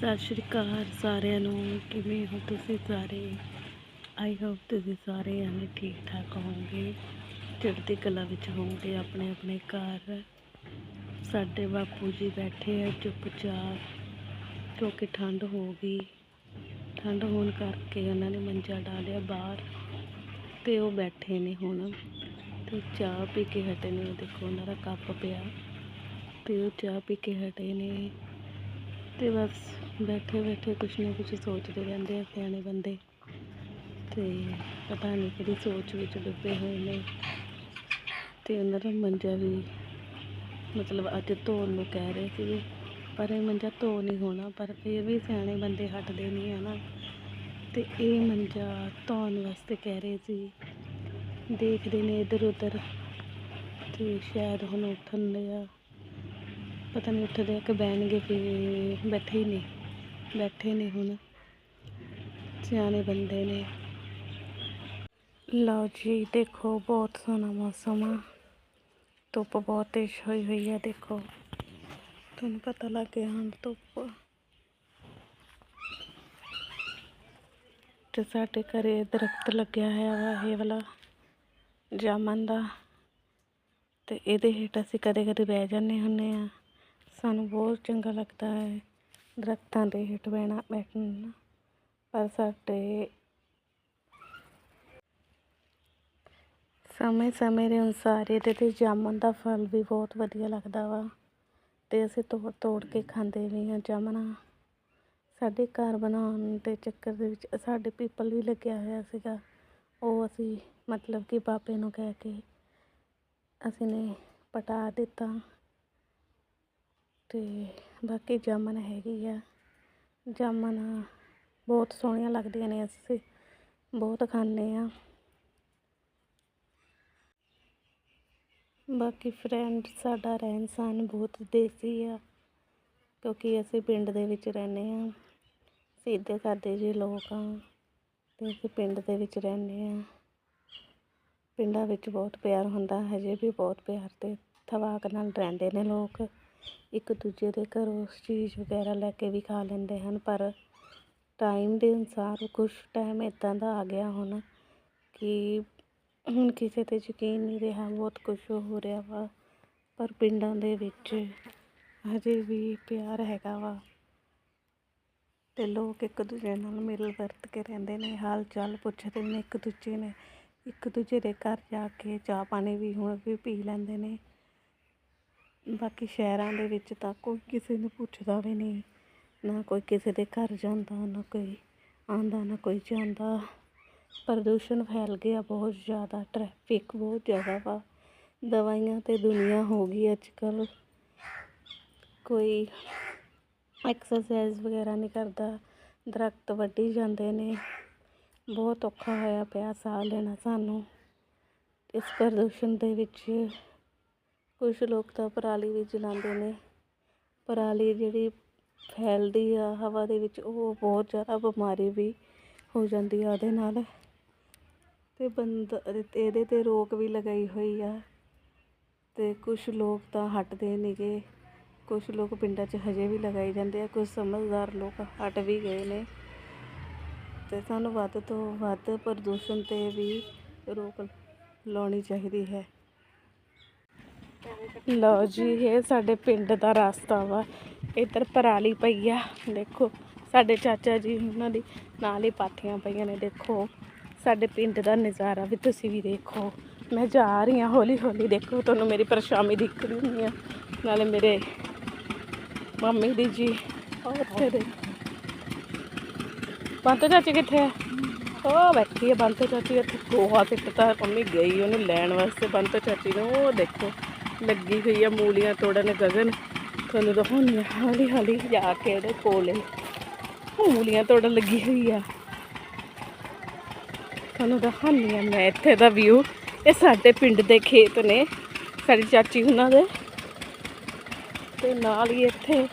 ਸਤਿ ਸ਼੍ਰੀ ਅਕਾਲ ਸਾਰਿਆਂ ਨੂੰ। ਕਿਵੇਂ ਹੋ ਤੁਸੀਂ ਸਾਰੇ? ਆਈ ਹੋਪ ਤੁਸੀਂ ਸਾਰੇ ਐਵੇਂ ਠੀਕ ਠਾਕ ਹੋਵੋਗੇ। ਚੜ੍ਹਦੀ ਕਲਾ ਵਿੱਚ ਹੋਵੋਗੇ ਆਪਣੇ ਆਪਣੇ ਘਰ। ਸਾਡੇ ਬਾਪੂ ਜੀ ਬੈਠੇ ਆ ਚੁੱਪਚਾਪ, ਕਿਉਂਕਿ ਠੰਡ ਹੋ ਗਈ। ਠੰਡ ਹੋਣ ਕਰਕੇ ਉਹਨਾਂ ਨੇ ਮੰਜਾ ਡਾਲਿਆ ਬਾਹਰ ਤੇ ਉਹ ਬੈਠੇ ਨੇ ਹੁਣ। ਤੇ ਚਾਹ ਪੀ ਕੇ ਹਟੇ ਨੇ, ਉਹ ਦੇਖੋ ਉਹਨਾਂ ਦਾ ਕੱਪ ਪਿਆ। ਤੇ ਉਹ ਚਾਹ ਪੀ ਕੇ ਹਟੇ ਨੇ। ਤੇ ਬਸ ਬੈਠੇ ਬੈਠੇ ਕੁਛ ਨਾ ਕੁਛ ਸੋਚਦੇ ਰਹਿੰਦੇ ਆ ਸਿਆਣੇ ਬੰਦੇ। ਤੇ ਪਤਾ ਨਹੀਂ ਕਿਹੜੀ ਸੋਚ ਵਿੱਚ ਡੁੱਬੇ ਹੋਏ ਨੇ। ਤੇ ਉਹਨਾਂ ਦਾ ਮੰਜਾ ਵੀ ਮਤਲਬ ਅੱਜ ਧੋਣ ਨੂੰ ਕਹਿ ਰਹੇ ਸੀਗੇ। ਪਰ ਇਹ ਮੰਜਾ ਧੋ ਨਹੀਂ ਹੋਣਾ, ਪਰ ਫਿਰ ਵੀ ਸਿਆਣੇ ਬੰਦੇ ਹਟਦੇ ਨਹੀਂ ਆ ਨਾ। ਤੇ ਇਹ ਮੰਜਾ ਧੋਣ ਵਾਸਤੇ ਕਹਿ ਰਹੇ ਸੀ। ਦੇਖਦੇ ਨੇ ਇੱਧਰ ਉੱਧਰ। ਤੇ ਸ਼ਾਇਦ ਹੁਣ ਉੱਠਣ ਲਿਆ ਪਤਾ ਨਹੀਂ ਉੱਠਦੇ ਆ ਕਿ ਬਹਿਣਗੇ ਫਿਰ ਬੈਠੇ ਹੀ ਨਹੀਂ। ਬੈਠੇ ਨੇ ਹੁਣ। ਸਿਆਣੇ ਬੰਦੇ ਨੇ। ਲਓ ਜੀ, ਦੇਖੋ, ਬਹੁਤ ਸੋਹਣਾ ਮੌਸਮ ਆ। ਧੁੱਪ ਬਹੁਤ ਤੇਜ਼ ਹੋਈ ਹੋਈ ਹੈ ਦੇਖੋ। ਤੁਹਾਨੂੰ ਪਤਾ ਲੱਗ ਗਿਆ ਹੁਣ ਧੁੱਪ। ਤੇ ਸਾਡੇ ਘਰੇ ਦਰਖਤ ਲੱਗਿਆ ਹੋਇਆ ਵਾ, ਇਹ ਵਾਲਾ ਜਾਮਨ ਦਾ। ਤੇ ਇਹਦੇ ਹੇਠ ਅਸੀਂ ਕਦੇ ਕਦੇ ਬਹਿ ਜਾਂਦੇ ਹੁੰਦੇ ਆ। ਸਾਨੂੰ ਬਹੁਤ ਚੰਗਾ ਲੱਗਦਾ ਹੈ। ਦਰਖਤਾਂ ਦੇ ਹੇਠ ਬਹਿਣਾ, ਬੈਠਣਾ, ਪਰ ਸਾਡੇ ਸਮੇਂ ਸਮੇਂ ਦੇ ਅਨੁਸਾਰ ਇਹਦੇ ਤੇ ਜਾਮਨ ਦਾ ਫਲ ਵੀ ਬਹੁਤ ਵਧੀਆ ਲੱਗਦਾ ਵਾ। ਤੇ ਅਸੀਂ ਤੋੜ ਤੋੜ ਕੇ ਖਾਂਦੇ ਵੀ ਹਾਂ ਜਾਮਣਾ। ਸਾਡੇ ਘਰ ਬਣਾਉਣ ਦੇ ਚੱਕਰ ਦੇ ਵਿੱਚ ਸਾਡੇ ਪੀਪਲ ਵੀ ਲੱਗਿਆ ਹੋਇਆ ਸੀਗਾ। ਉਹ ਅਸੀਂ ਮਤਲਬ ਕਿ ਬਾਬੇ ਨੂੰ ਕਹਿ ਕੇ ਅਸੀਂ ਨੇ ਪਟਾ ਦਿੱਤਾ। ਤੇ ਬਾਕੀ ਜਾਮਨ ਹੈਗੀ ਆ। ਜਾਮਨ ਬਹੁਤ ਸੋਹਣੀਆਂ ਲੱਗਦੀਆਂ ਨੇ ਅਸੀਂ ਬਹੁਤ ਖਾਂਦੇ ਆ। ਬਾਕੀ ਫਰੈਂਡ ਸਾਡਾ ਰਹਿਣ ਸਹਿਣ ਬਹੁਤ ਦੇਸੀ ਆ, ਕਿਉਂਕਿ ਅਸੀਂ ਪਿੰਡ ਦੇ ਵਿੱਚ ਰਹਿੰਦੇ ਆ। ਸਿੱਧੇ ਸਾਦੇ ਜਿਹੇ ਲੋਕ ਆ ਤੇ ਅਸੀਂ ਪਿੰਡ ਦੇ ਵਿੱਚ ਰਹਿੰਦੇ ਆ। ਪਿੰਡਾਂ ਵਿੱਚ ਬਹੁਤ ਪਿਆਰ ਹੁੰਦਾ, ਹਜੇ ਵੀ ਬਹੁਤ ਪਿਆਰ ਤੇ ਥਵਾਕ ਨਾਲ ਰਹਿੰਦੇ ਨੇ ਲੋਕ। ਇੱਕ ਦੂਜੇ ਦੇ ਘਰੋਂ ਚੀਜ਼ ਵਗੈਰਾ ਲੈ ਕੇ ਵੀ ਖਾ ਲੈਂਦੇ ਹਨ, ਪਰ ਟਾਈਮ ਦੇ ਅਨੁਸਾਰ ਕੁਛ ਟਾਈਮ ਇੱਦਾਂ ਦਾ ਆ ਗਿਆ ਹੁਣ ਕਿ ਹੁਣ ਕਿਸੇ 'ਤੇ ਯਕੀਨ ਨਹੀਂ ਰਿਹਾ, ਬਹੁਤ ਕੁਛ ਹੋ ਰਿਹਾ ਵਾ, ਪਰ ਪਿੰਡਾਂ ਦੇ ਵਿੱਚ ਹਜੇ ਵੀ ਪਿਆਰ ਹੈਗਾ ਵਾ ਅਤੇ ਲੋਕ ਇੱਕ ਦੂਜੇ ਨਾਲ ਮਿਲ ਵਰਤ ਕੇ ਰਹਿੰਦੇ ਨੇ ਹਾਲ ਚਾਲ ਪੁੱਛਦੇ ਨੇ ਇੱਕ ਦੂਜੇ ਨੇ, ਇੱਕ ਦੂਜੇ ਦੇ ਘਰ ਜਾ ਕੇ ਚਾਹ ਪਾਣੀ ਵੀ ਹੁਣ ਵੀ ਪੀ ਲੈਂਦੇ ਨੇ। ਬਾਕੀ ਸ਼ਹਿਰਾਂ ਦੇ ਵਿੱਚ ਤਾਂ ਕੋਈ ਕਿਸੇ ਨੂੰ ਪੁੱਛਦਾ ਵੀ ਨਹੀਂ। ਨਾ ਕੋਈ ਕਿਸੇ ਦੇ ਘਰ ਜਾਂਦਾ, ਨਾ ਕੋਈ ਆਉਂਦਾ, ਨਾ ਕੋਈ ਜਾਂਦਾ। ਪ੍ਰਦੂਸ਼ਣ ਫੈਲ ਗਿਆ ਬਹੁਤ ਜ਼ਿਆਦਾ ਟਰੈਫਿਕ ਬਹੁਤ ਜ਼ਿਆਦਾ ਵਾ। ਦਵਾਈਆਂ ਤੇ ਦੁਨੀਆ ਹੋ ਗਈ ਅੱਜ ਕੱਲ੍ਹ ਕੋਈ ਐਕਸਰਸਾਈਜ਼ ਵਗੈਰਾ ਨਹੀਂ ਕਰਦਾ, ਦਰਖਤ ਵੱਢੀ ਜਾਂਦੇ ਨੇ। ਬਹੁਤ ਔਖਾ ਹੋਇਆ ਪਿਆ ਸਾਹ ਲੈਣਾ ਸਾਨੂੰ। ਇਸ ਪ੍ਰਦੂਸ਼ਣ ਦੇ ਵਿੱਚ ਕੁਛ ਲੋਕ ਤਾਂ ਪਰਾਲੀ ਵੀ ਜਲਾਉਂਦੇ ਨੇ। ਪਰਾਲੀ ਜਿਹੜੀ ਫੈਲਦੀ ਆ, ਹਵਾ ਦੇ ਵਿੱਚ, ਉਹ ਬਹੁਤ ਜ਼ਿਆਦਾ ਬਿਮਾਰੀ ਵੀ ਹੋ ਜਾਂਦੀ ਆ ਉਹਦੇ ਨਾਲ। ਅਤੇ ਬੰਦ, ਇਹਦੇ ਤੇ ਰੋਕ ਵੀ ਲਗਾਈ ਹੋਈ ਆ। ਅਤੇ ਕੁਛ ਲੋਕ ਤਾਂ ਹਟਦੇ ਨਹੀਂਗੇ। ਕੁਛ ਲੋਕ ਪਿੰਡਾਂ 'ਚ ਹਜੇ ਵੀ ਲਗਾਈ ਜਾਂਦੇ ਆ। ਕੁਝ ਸਮਝਦਾਰ ਲੋਕ ਹਟ ਵੀ ਗਏ ਨੇ। ਅਤੇ ਸਾਨੂੰ ਵੱਧ ਤੋਂ ਵੱਧ ਪ੍ਰਦੂਸ਼ਣ ਤੇ ਵੀ ਰੋਕ ਲਾਉਣੀ ਚਾਹੀਦੀ ਹੈ। ਲਓ ਜੀ, ਇਹ ਸਾਡੇ ਪਿੰਡ ਦਾ ਰਸਤਾ ਵਾ। ਇੱਧਰ ਪਰਾਲੀ ਪਈ ਆ, ਦੇਖੋ। ਸਾਡੇ ਚਾਚਾ ਜੀ ਉਹਨਾਂ ਦੀ ਨਾਲ ਹੀ ਪਾਥੀਆਂ ਪਈਆਂ ਨੇ, ਦੇਖੋ। ਸਾਡੇ ਪਿੰਡ ਦਾ ਨਜ਼ਾਰਾ ਵੀ ਤੁਸੀਂ ਵੀ ਦੇਖੋ। ਮੈਂ ਜਾ ਰਹੀ ਹਾਂ ਹੌਲੀ ਹੌਲੀ ਦੇਖੋ, ਤੁਹਾਨੂੰ ਮੇਰੀ ਪਰਛਾਵੀ ਦਿਖ ਰਹੀ ਹੁੰਦੀ ਆ। ਨਾਲੇ ਮੇਰੇ ਮੰਮੀ ਦੀ ਜੀ ਉਹ ਉੱਥੇ ਦੇ। ਬੰਤੋ ਚਾਚੀ ਕਿੱਥੇ ਆ? ਉਹ ਬੈਠੀ ਹੈ ਬੰਤੋ ਚਾਚੀ, ਇੱਥੇ ਗੋਹਾ ਸਿੱਟਤਾ ਮੰਮੀ ਗਈ ਉਹਨੂੰ ਲੈਣ ਵਾਸਤੇ। ਬੰਤੋ ਚਾਚੀ ਨੂੰ ਉਹ ਦੇਖੋ। ਲੱਗੀ ਹੋਈ ਆ ਮੂਲੀਆਂ ਤੋੜਨ ਗਗਨ। ਤੁਹਾਨੂੰ ਦਿਖਾਉਂਦੀ ਹਾਂ, ਹੌਲੀ ਹੌਲੀ ਜਾ ਕੇ ਉਹਦੇ ਕੋਲੇ। ਮੂਲੀਆਂ ਤੋੜਨ ਲੱਗੀ ਹੋਈ ਆ। ਤੁਹਾਨੂੰ ਦਿਖਾਉਂਦੀ ਹਾਂ ਮੈਂ ਇੱਥੇ ਦਾ ਵਿਊ ਇਹ ਸਾਡੇ ਪਿੰਡ ਦੇ ਖੇਤ ਨੇ, ਸਾਡੀ ਚਾਚੀ ਉਹਨਾਂ ਦੇ। ਤੇ ਨਾਲ ਹੀ ਇੱਥੇ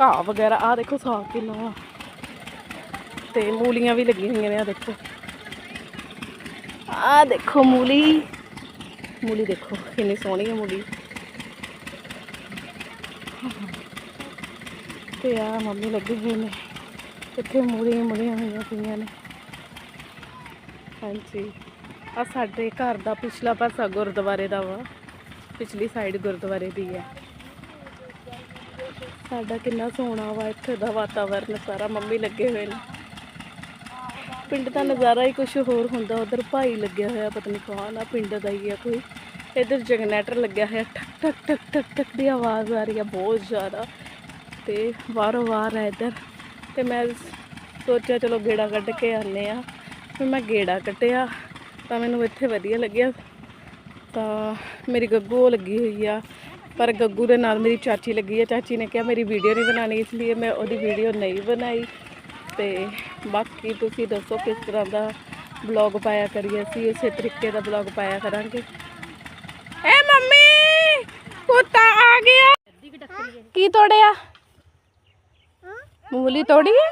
ਘਾਹ ਵਗੈਰਾ ਆ ਦੇਖੋ ਸਾਗ ਕਿੰਨਾ ਆ। ਤੇ ਮੂਲੀਆਂ ਵੀ ਲੱਗੀਆਂ ਹੋਈਆਂ ਨੇ ਆ ਦੇਖੋ। ਆ ਦੇਖੋ ਮੂਲੀ। ਮੂਲੀ ਦੇਖੋ, ਕਿੰਨੀ ਸੋਹਣੀ ਹੈ ਮੂਲੀ। ਤੇ ਆ ਮੰਮੀ ਲੱਗੇ ਹੋਏ ਨੇ। ਇੱਥੇ ਮੂਲੀਆਂ ਮੂਲੀਆਂ ਹੋਈਆਂ ਪਈਆਂ ਨੇ। ਹਾਂਜੀ। ਆ ਸਾਡੇ ਘਰ ਦਾ ਪਿਛਲਾ ਪਾਸਾ ਗੁਰਦੁਆਰੇ ਦਾ ਵਾ। ਪਿਛਲੀ ਸਾਈਡ ਗੁਰਦੁਆਰੇ ਦੀ ਹੈ। ਸਾਡਾ ਕਿੰਨਾ ਸੋਹਣਾ ਵਾ ਇੱਥੇ ਦਾ ਵਾਤਾਵਰਨ, ਸਾਰਾ ਮੰਮੀ ਲੱਗੇ ਹੋਏ ਨੇ। ਪਿੰਡ ਦਾ ਨਜ਼ਾਰਾ ਹੀ ਕੁਝ ਹੋਰ ਹੁੰਦਾ, ਉਧਰ ਭਾਈ ਲੱਗਿਆ ਹੋਇਆ, ਪਤਾ ਨਹੀਂ ਕੌਣ ਆ, ਪਿੰਡ ਦਾ ਹੀ ਆ ਕੋਈ। ਇੱਧਰ ਜਨਰੇਟਰ ਲੱਗਿਆ ਹੋਇਆ, ਠਕ ਠਕ ਠਕ ਟਕ ਠਕ ਦੀ ਆਵਾਜ਼ ਆ ਰਹੀ ਆ ਬਹੁਤ ਜ਼ਿਆਦਾ। ਤੇ ਬਾਹਰੋਂ ਵਾਰ ਹੈ ਇੱਧਰ। ਤੇ ਮੈਂ ਸੋਚਿਆ, ਚਲੋ ਗੇੜਾ ਕੱਢ ਕੇ ਆਨੇ ਆ ਫਿਰ ਮੈਂ ਗੇੜਾ ਕੱਢਿਆ, ਤਾਂ ਮੈਨੂੰ ਇੱਥੇ ਵਧੀਆ ਲੱਗਿਆ। ਤਾਂ ਮੇਰੀ ਗੱਗੂ ਲੱਗੀ ਹੋਈ ਆ, ਪਰ ਗੱਗੂ ਦੇ ਨਾਲ ਮੇਰੀ ਚਾਚੀ ਲੱਗੀ ਆ। ਚਾਚੀ ਨੇ ਕਿਹਾ, ਮੇਰੀ ਵੀਡੀਓ ਨਹੀਂ ਬਣਾਣੀ ਇਸ ਲਈ ਮੈਂ ਉਹਦੀ ਵੀਡੀਓ ਨਹੀਂ ਬਣਾਈ। ਤੇ ਬਾਕੀ ਤੁਸੀਂ ਦੱਸੋ ਕਿਸ ਤਰ੍ਹਾਂ ਦਾ ਬਲੌਗ ਪਾਇਆ ਕਰੀਏ ਅਸੀਂ ਇਸੇ ਤਰੀਕੇ ਦਾ ਬਲੌਗ ਪਾਇਆ ਕਰਾਂਗੇ। ਏ ਮੰਮੀ ਕੁੱਤਾ ਆ ਗਿਆ। ਕੀ ਤੋੜਿਆ? ਮੂਲੀ ਤੋੜੀ ਹੈ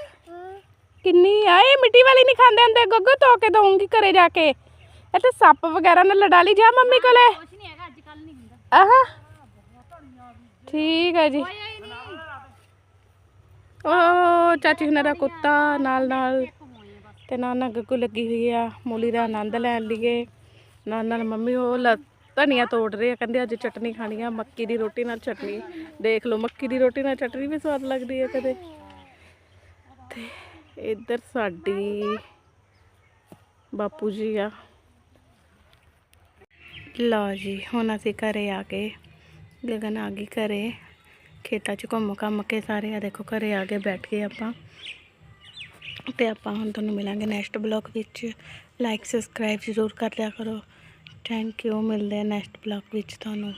ਕਿੰਨੀ ਆ? ਇਹ ਮਿੱਟੀ ਵਾਲੀ ਨਹੀਂ ਖਾਂਦੇ ਹੁੰਦੇ। ਗੱਗੂ ਧੋ ਕੇ ਦਊਂਗੀ ਘਰੇ ਜਾ ਕੇ। ਇਹ ਤੇ ਸੱਪ ਵਗੈਰਾ ਨਾਲ ਲੜਾ ਲਈ ਜਾ ਮੰਮੀ ਕੋਲੇ। ਕੁਛ ਨਹੀਂ ਹੈਗਾ ਅੱਜ ਕੱਲ ਨਹੀਂ ਹੁੰਦਾ। ਆਹ। ਠੀਕ ਹੈ ਜੀ। ਉਹ ਚਾਚੀ ਹੁਣਾਂ ਦਾ ਕੁੱਤਾ ਨਾਲ ਨਾਲ ਤੇ ਨਾਲ ਨਾਲ ਗੱਗੂ ਲੱਗੀ ਹੋਈ ਆ, ਮੂਲੀ ਦਾ ਆਨੰਦ ਲੈਣ ਲਈਏ। ਨਾਲ ਨਾਲ ਮੰਮੀ ਉਹ ਲ- ਧਨੀਆ ਤੋੜ ਰਹੇ ਆ, ਕਹਿੰਦੇ ਅੱਜ ਚਟਨੀ ਖਾਣੀ ਆ, ਮੱਕੀ ਦੀ ਰੋਟੀ ਨਾਲ ਚਟਨੀ। ਦੇਖ ਲਓ ਮੱਕੀ ਦੀ ਰੋਟੀ ਨਾਲ ਚਟਨੀ ਵੀ ਸਵਾਦ ਲੱਗਦੀ ਹੈ ਕਦੇ। ਤੇ ਇੱਧਰ ਸਾਡੀ ਬਾਪੂ ਜੀ ਆ। ਲਓ ਜੀ, ਹੁਣ ਅਸੀਂ ਘਰੇ ਆ ਕੇ ਗਗਨ ਆ ਗਈ ਘਰੇ। ਖੇਤਾਂ 'ਚ ਘੁੰਮ ਘੰਮ ਕੇ ਸਾਰੇ ਆ ਦੇਖੋ ਘਰੇ ਆ ਕੇ ਬੈਠ ਗਏ ਆਪਾਂ। ਤੇ ਆਪਾਂ ਹੁਣ ਤੁਹਾਨੂੰ ਮਿਲਾਂਗੇ ਨੈਕਸਟ ਬਲੌਗ ਵਿੱਚ। ਲਾਈਕ ਸਬਸਕ੍ਰਾਈਬ ਜ਼ਰੂਰ ਕਰ ਲਿਆ ਕਰੋ। ਥੈਂਕ ਯੂ ਮਿਲਦੇ ਆ ਨੈਕਸਟ ਬਲੌਗ ਵਿੱਚ ਤੁਹਾਨੂੰ।